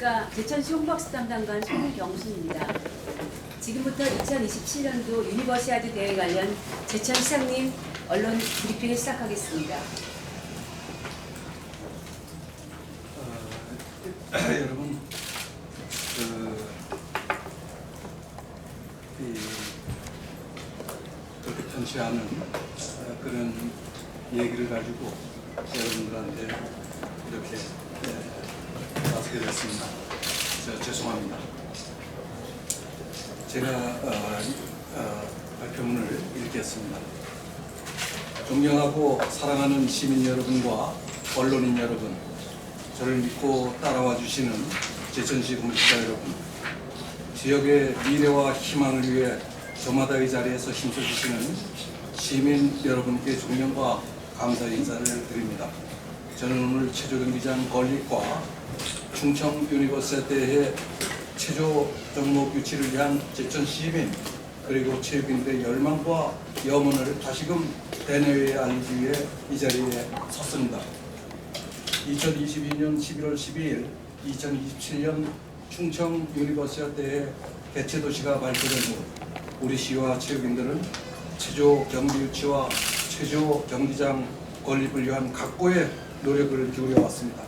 안녕하십니까. 제천시 홍박스 담당관 손경수입니다. 지금부터 2027년도 유니버시아드 대회 관련 제천 시장님 언론 브리핑을 시작하겠습니다. 어, 여러분 그, 이, 그렇게 않은 어, 그런 얘기를 가지고 여러분들한테 이렇게 에, 나서게 됐습니다. 저, 죄송합니다. 제가 어, 어, 발표문을 읽겠습니다. 존경하고 사랑하는 시민 여러분과 언론인 여러분, 저를 믿고 따라와 주시는 제천시 공직자 여러분, 지역의 미래와 희망을 위해 저마다 이 자리에서 힘써주시는 시민 여러분께 존경과 감사 인사를 드립니다. 저는 오늘 체조 경기장 건립과 충청 유니버스 대회 체조 종목 유치를 위한 제천 시민 그리고 체육인들의 열망과 염원을 다시금 대내외에 알리기 위해 이 자리에 섰습니다. 2022년 11월 12일 2027년 충청 유니버시아 대회 개최 도시가 발표된 후 우리 시와 체육인들은 체조 경기 유치와 체조 경기장 건립을 위한 각고의 노력을 기울여 왔습니다.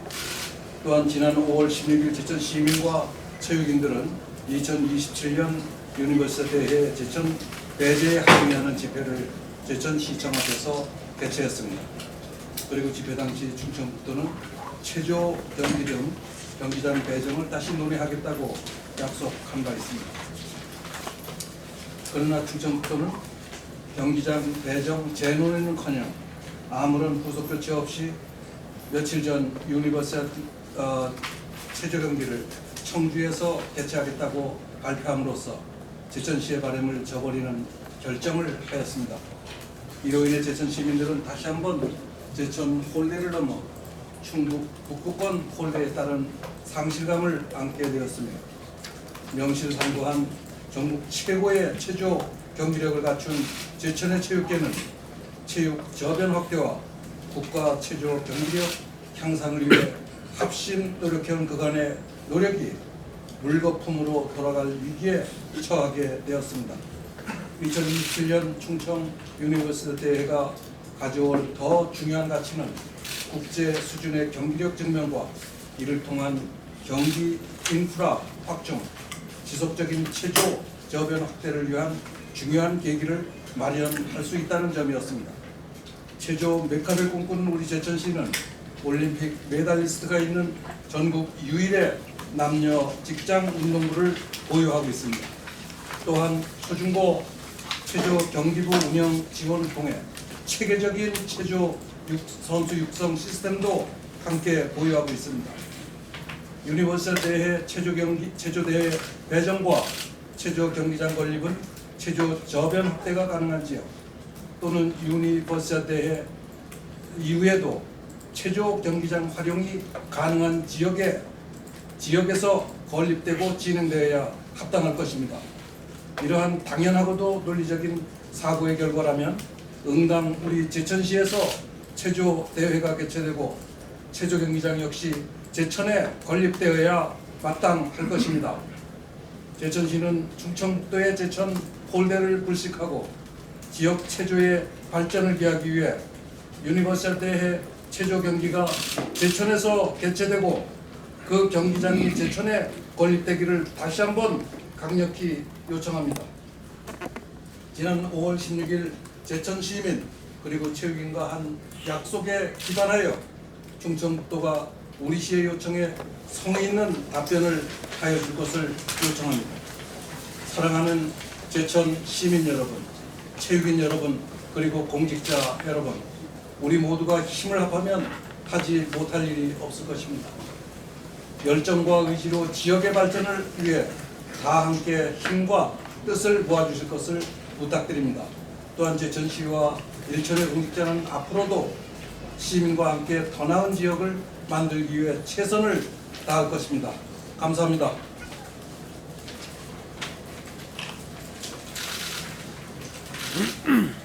또한 지난 5월 16일 제천 시민과 체육인들은 2027년 유니버시아 대회 제천 배제에 항의하는 집회를 제천 시청 앞에서 개최했습니다. 그리고 집회 당시 충청북도는 체조 경기 등 경기장 배정을 다시 논의하겠다고 약속한 바 있습니다. 그러나 충청북도는 경기장 배정 재논의는커녕 아무런 후속 조치 없이 며칠 전 유니버스 어, 체조 경기를 청주에서 개최하겠다고 발표함으로써 제천시의 바람을 저버리는 결정을 하였습니다. 이로 인해 제천 시민들은 다시 한번 제천 홀대를 넘어 충북 북부권 홀대에 따른 상실감을 안게 되었으며 명실상부한 전국 최고의 체조 경기력을 갖춘 제천의 체육계는 체육 저변 확대와 국가 체조 경기력 향상을 위해 합심 노력해온 그간의 노력이 물거품으로 돌아갈 위기에 처하게 되었습니다. 2027년 충청 유니버스 대회가 가져올 더 중요한 가치는 국제 수준의 경기력 증명과 이를 통한 경기 인프라 확충, 지속적인 체조 저변 확대를 위한 중요한 계기를 마련할 수 있다는 점이었습니다. 체조 메카를 꿈꾸는 우리 제천시는 올림픽 메달리스트가 있는 전국 유일의 남녀 직장 운동부를 보유하고 있습니다. 또한 초중고 체조 경기부 운영 지원을 통해 체계적인 체조 육- 선수 육성 시스템도 함께 보유하고 있습니다. 유니버설 대회 체조 경기 체조 대회 배정과 체조 경기장 건립은 체조 저변 확대가 가능한 지역 또는 유니버설 대회 이후에도 체조 경기장 활용이 가능한 지역에 지역에서 건립되고 진행되어야 합당할 것입니다. 이러한 당연하고도 논리적인 사고의 결과라면 응당 우리 제천시에서 체조 대회가 개최되고 체조 경기장 역시 제천에 건립되어야 마땅할 것입니다. 제천시는 충청북도의 제천 홀대를 불식하고 지역 체조의 발전을 기하기 위해 유니버설 대회 체조 경기가 제천에서 개최되고 그 경기장이 제천에 건립되기를 다시 한번 강력히 요청합니다. 지난 5월 16일 제천 시민 그리고 체육인과 한 약속에 기반하여 충청북도가 우리 시의 요청에 성의 있는 답변을 하여 줄 것을 요청합니다. 사랑하는 제천 시민 여러분, 체육인 여러분, 그리고 공직자 여러분, 우리 모두가 힘을 합하면 하지 못할 일이 없을 것입니다. 열정과 의지로 지역의 발전을 위해 다 함께 힘과 뜻을 모아주실 것을 부탁드립니다. 또한 제천시와 일천의 공직자는 앞으로도 시민과 함께 더 나은 지역을 만들기 위해 최선을 다할 것입니다. 감사합니다.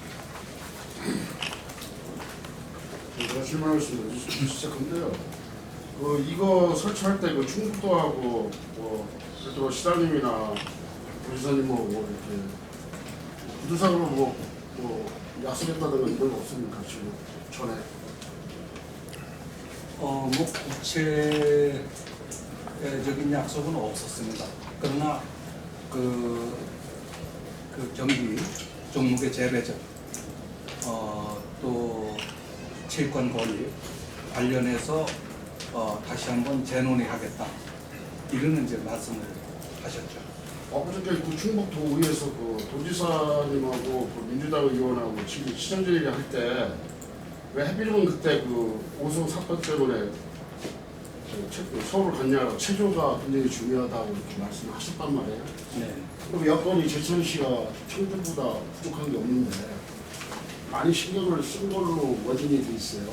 제가 실망하겠습니다. 진짜 근데요. 그 이거 설치할 때 그 충북도하고 뭐 그래도 시장님이나 도지사님하고 뭐 이렇게 구두상으로 뭐, 뭐 약속했다든가 이런 거 없습니까 지금 전에? 어, 뭐 구체적인 약속은 없었습니다. 그러나 그, 그 경기 종목의 재배적, 어, 또 체육관 건립 관련해서 어, 다시 한번 재논의하겠다. 이런 이제 말씀을 하셨죠. 엊그저께 그 충북 도의회에서 그 도지사님하고 그 민주당 의원하고 지금 시정제의를 할때 왜 해필이면 그때 그 오송 사건 때문에 그 체- 그 서울 갔냐 체조가 굉장히 중요하다고 이렇게 말씀하셨단 말이에요. 네. 그럼 여건이 제천시가 청주보다 부족한 게 없는데 많이 신경을 쓴 걸로 원인이 돼 있어요.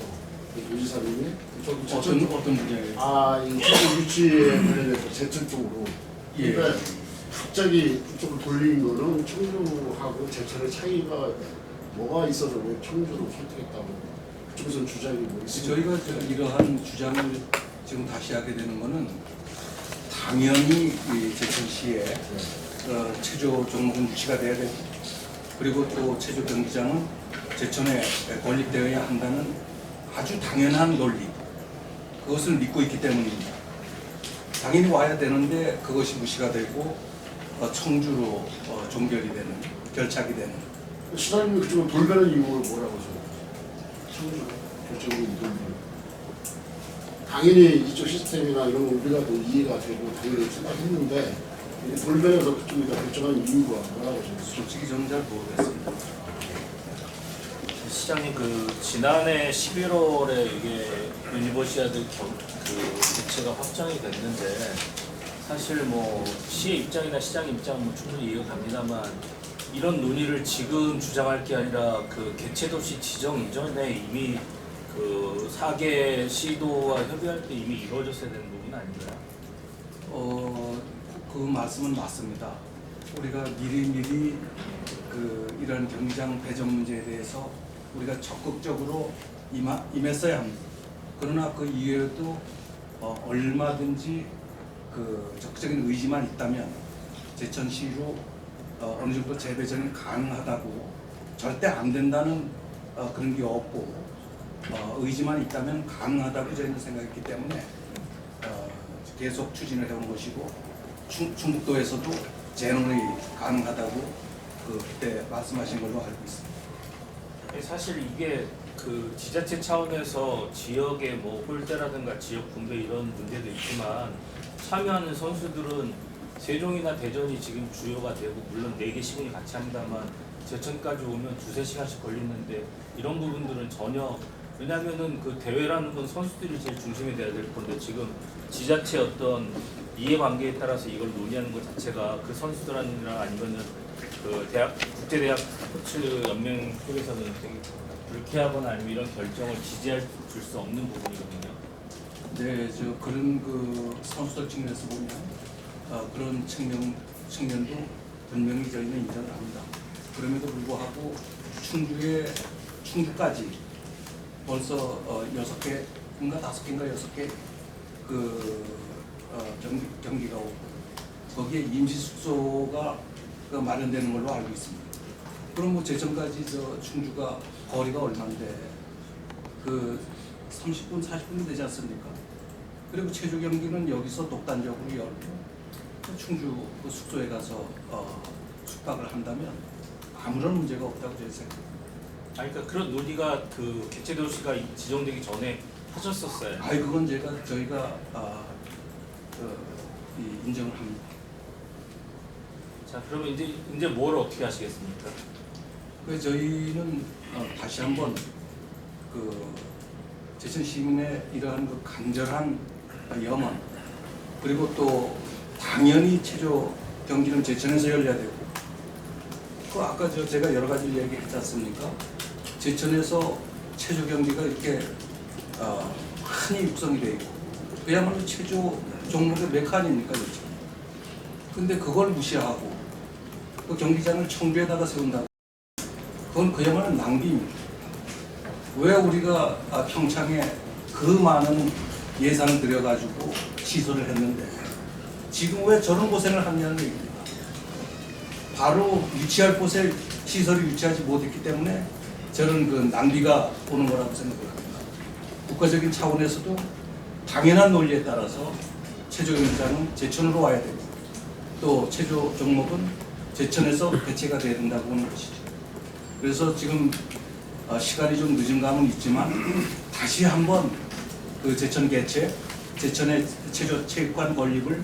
그 도지사님이 저그 어떤, 제천 어떤 분야에 아이 유치에 관련해서 제천 쪽으로 예. 근데 갑자기 그쪽을 돌리는 거는 청주하고 제천의 차이가 뭐가 있어서 왜 청주를 선택했다고 그쪽에서는 주장이 뭐 있어요? 저희가 저 이러한 주장을 지금 다시 하게 되는 것은 당연히 이 제천시에 어, 체조 종목은 유치가 돼야 되고 그리고 또 체조 경기장은 제천에 건립되어야 한다는 아주 당연한 논리 그것을 믿고 있기 때문입니다. 당연히 와야 되는데 그것이 무시가 되고 어, 청주로 어, 종결이 되는 결착이 되는 시장님이 그쪽을 돌배는 이유를 뭐라고 하세요? 청주 결정을 돌배 당연히 이쪽 시스템이나 이런 거 우리가 더 이해가 되고 당연히 생각했는데 돌변해서 그쪽이 다 결정한 이유가 뭐라고 하세요? 솔직히 저는 잘 모르겠습니다. 시장님 그 지난해 11월에 이게 유니버시아드 경, 그 개최가 확정이 됐는데 사실 뭐 시의 입장이나 시장 입장 뭐 충분히 이해가 갑니다만 이런 논의를 지금 주장할 게 아니라 그 개최 도시 지정 이전에 이미 그 4개 시도와 협의할 때 이미 이루어졌어야 되는 부분 아닌가요? 어, 그 말씀은 맞습니다. 우리가 미리미리 그 이런 경기장 배정 문제에 대해서 우리가 적극적으로 임하, 임했어야 합니다. 그러나 그 이외에도 어, 얼마든지 그 적극적인 의지만 있다면 제천시로 어, 어느 정도 재배정이 가능하다고 절대 안 된다는 어, 그런 게 없고 어, 의지만 있다면 가능하다고 저희는 생각했기 때문에 어, 계속 추진을 해온 것이고 충, 충북도에서도 재논이 가능하다고 그 그때 말씀하신 걸로 알고 있습니다. 사실 이게 그 지자체 차원에서 지역의 뭐 홀대라든가 지역 분배 이런 문제도 있지만 참여하는 선수들은 세종이나 대전이 지금 주요가 되고 물론 네개 시군이 같이 합니다만 제천까지 오면 두세 시간씩 걸리는데 이런 부분들은 전혀 왜냐면은 그 대회라는 건 선수들이 제일 중심이 돼야 될 건데 지금 지자체 어떤 이해관계에 따라서 이걸 논의하는 것 자체가 그 선수들이랑 아니면은 그 대학 국제대학 스포츠 연맹 쪽에서는 되게 불쾌하거나 아니면 이런 결정을 지지할 줄 수 없는 부분이거든요. 네, 저 그런 그 선수들 측면에서 보면 어, 그런 측면 측면도 분명히 저희는 인정을 합니다. 그럼에도 불구하고 충주에 충주까지 벌써 어, 여섯 개인가 다섯 개인가 여섯 개그 어, 경기, 경기가 오고 거기에 임시 숙소가 그 마련되는 걸로 알고 있습니다. 그럼 뭐 제천까지 저 충주가 거리가 얼마인데 그 30분 40분 되지 않습니까? 그리고 체조 경기는 여기서 독단적으로 열고 또 충주 그 숙소에 가서 어, 숙박을 한다면 아무런 문제가 없다고 저는 생각합니다. 아니 그러니까 그런 논의가 그 개최 도시가 지정되기 전에 하셨었어요. 아이 그건 제가 저희가 아, 그, 이 인정을 합니다. 자 그러면 이제 이제 뭘 어떻게 하시겠습니까? 그래서 저희는 어, 다시 한번 그 제천 시민의 이러한 그 간절한 염원 그리고 또 당연히 체조 경기는 제천에서 열려야 되고 그 아까 저 제가 여러 가지 얘기했지 않습니까? 제천에서 체조 경기가 이렇게 어, 흔히 육성이 돼 있고 그야말로 체조 종목의 메카 아닙니까 그렇죠? 근데 그걸 무시하고 그 경기장을 청주에다가 세운다. 그건 그야말로 낭비입니다. 왜 우리가 아, 평창에 그 많은 예산을 들여가지고 시설을 했는데 지금 왜 저런 고생을 하냐는 얘기입니다. 바로 유치할 곳에 시설을 유치하지 못했기 때문에 저런 그 낭비가 오는 거라고 생각을 합니다. 국가적인 차원에서도 당연한 논리에 따라서 체조 경기장은 제천으로 와야 되고 또 체조 종목은 제천에서 개최가 돼야 된다고 보는 것이죠. 그래서 지금 어, 시간이 좀 늦은 감은 있지만 다시 한번 그 제천 개최, 제천의 체조 체육관 건립을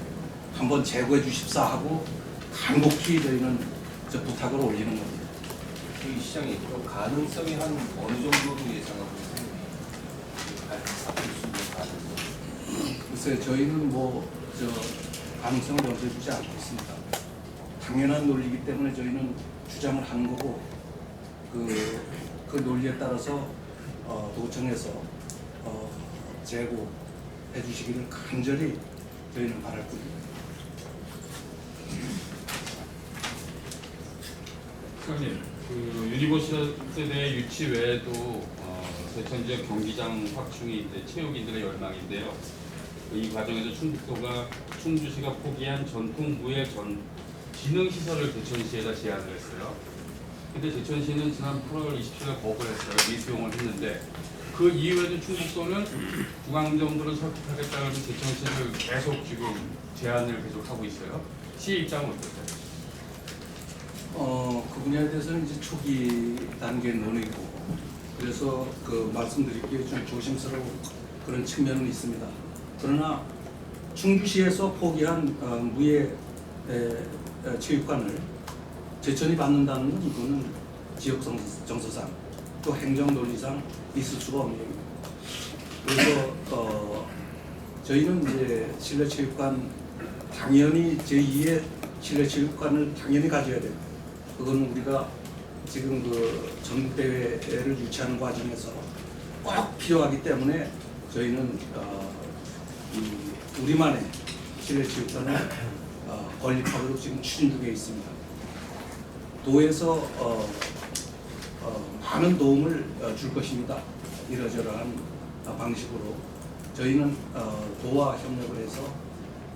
한번 재고해 주십사 하고 간곡히 저희는 저 부탁을 올리는 겁니다. 이 시장이 또 가능성이 한 어느 정도로 예상하고 계세요? 앞을 수 있는 가능성. 글쎄 저희는 뭐 저 가능성을 던져주지 않고 있습니다. 당연한 논리이기 때문에 저희는 주장을 하는 거고 그, 그 논리에 따라서 어, 도청에서 어, 재고해 주시기를 간절히 저희는 바랄 뿐입니다. 사장님, 그 유니버시아드 내 유치 외에도 어, 제천 지역 경기장 확충이 이제 체육인들의 열망인데요. 이 과정에서 충북도가 충주시가 포기한 전통 무예 전 기능 시설을 제천시에다 제안을 했어요. 근데 제천시는 지난 8월 27일 거부를 했어요. 미수용을 했는데 그 이후에도 충북도는 중앙정부를 설득하겠다는 제천시를 계속 지금 제안을 계속 하고 있어요. 시의 입장은 어떠세요? 어, 그 분야에 대해서는 이제 초기 단계 논의고 그래서 그 말씀드리기에 좀 조심스러운 그런 측면은 있습니다. 그러나 충주시에서 포기한 어, 무예 에, 에, 체육관을 제천이 받는다는 건 이거는 지역 정- 정서상 또 행정 논리상 있을 수가 없는 얘기입니다. 그래서 어, 저희는 이제 실내 체육관 당연히 제2의 실내 체육관을 당연히 가져야 돼요. 그건 우리가 지금 그 전국 대회를 유치하는 과정에서 꼭 필요하기 때문에 저희는 어, 이 우리만의 실내 체육관을 어, 건립하도록 지금 추진 중에 있습니다. 도에서 어, 어, 많은 도움을 어, 줄 것입니다. 이러저러한 어, 방식으로 저희는 어, 도와 협력을 해서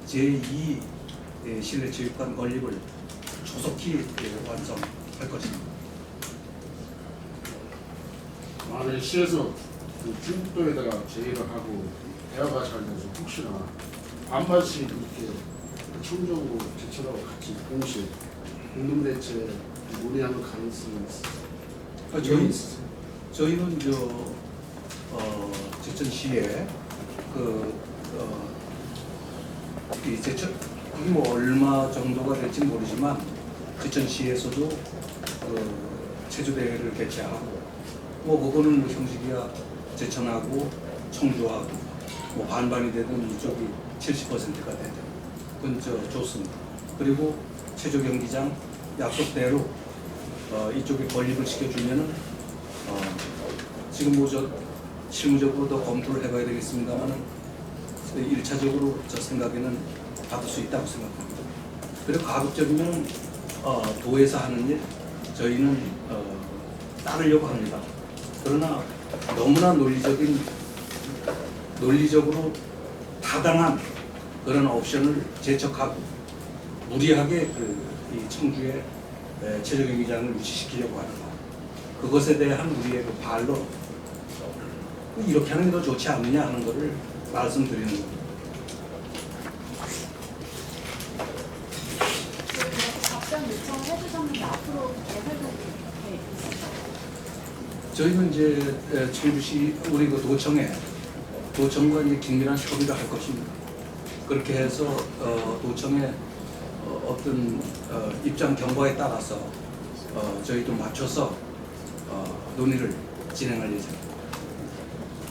제2 예, 실내 체육관 건립을 조속히 예, 완성할 것입니다. 만약에 시에서 그 중북도에다가 제의를 하고 대화가 잘 돼서 혹시나 반반씩 이렇게 청정으로 제철하고 같이 동시에 공동대체 논의하는 가능성이 있어요. 어, 저희 저희는 저 어, 제천시에 그 어, 이 제천 그게 뭐 얼마 정도가 될지 모르지만 제천시에서도 그 체조 대회를 개최하고 뭐 그거는 뭐 형식이야 제천하고 청주하고 뭐 반반이 되든 이쪽이 70%가 되든 그건 저 좋습니다. 그리고 체조 경기장 약속대로 어, 이쪽에 건립을 시켜주면은 어, 지금 뭐저 실무적으로 더 검토를 해봐야 되겠습니다만은 1차적으로 저 생각에는 받을 수 있다고 생각합니다. 그리고 가급적이면 어, 도에서 하는 일 저희는 어, 따르려고 합니다. 그러나 너무나 논리적인 논리적으로 타당한 그런 옵션을 제척하고 무리하게 그 이 청주에 에, 체조 경기장을 유치시키려고 하는 것 그것에 대한 우리의 그 반론 이렇게 하는 게 더 좋지 않느냐 하는 것을 말씀드리는 겁니다. 저희는 이제 에, 청주시 우리 그 도청에 도청과 이제 긴밀한 협의를 할 것입니다. 그렇게 해서 어, 도청의 어, 어떤 어, 입장 경과에 따라서 어, 저희도 맞춰서 어, 논의를 진행할 예정입니다.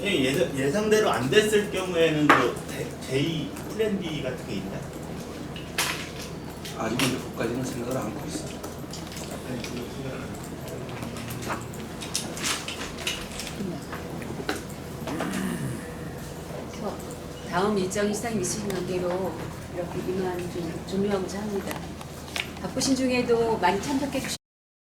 예, 예상, 예상대로 안 됐을 경우에는 또 대- 제2 플랜 B 같은 게 있나요? 아직은 그것까지는 생각을 안 하고 있어요. 다음 일정이 시상이 있으신 관계로 이렇게 이만 좀 종료하고자 합니다. 바쁘신 중에도 많이 참석해 주신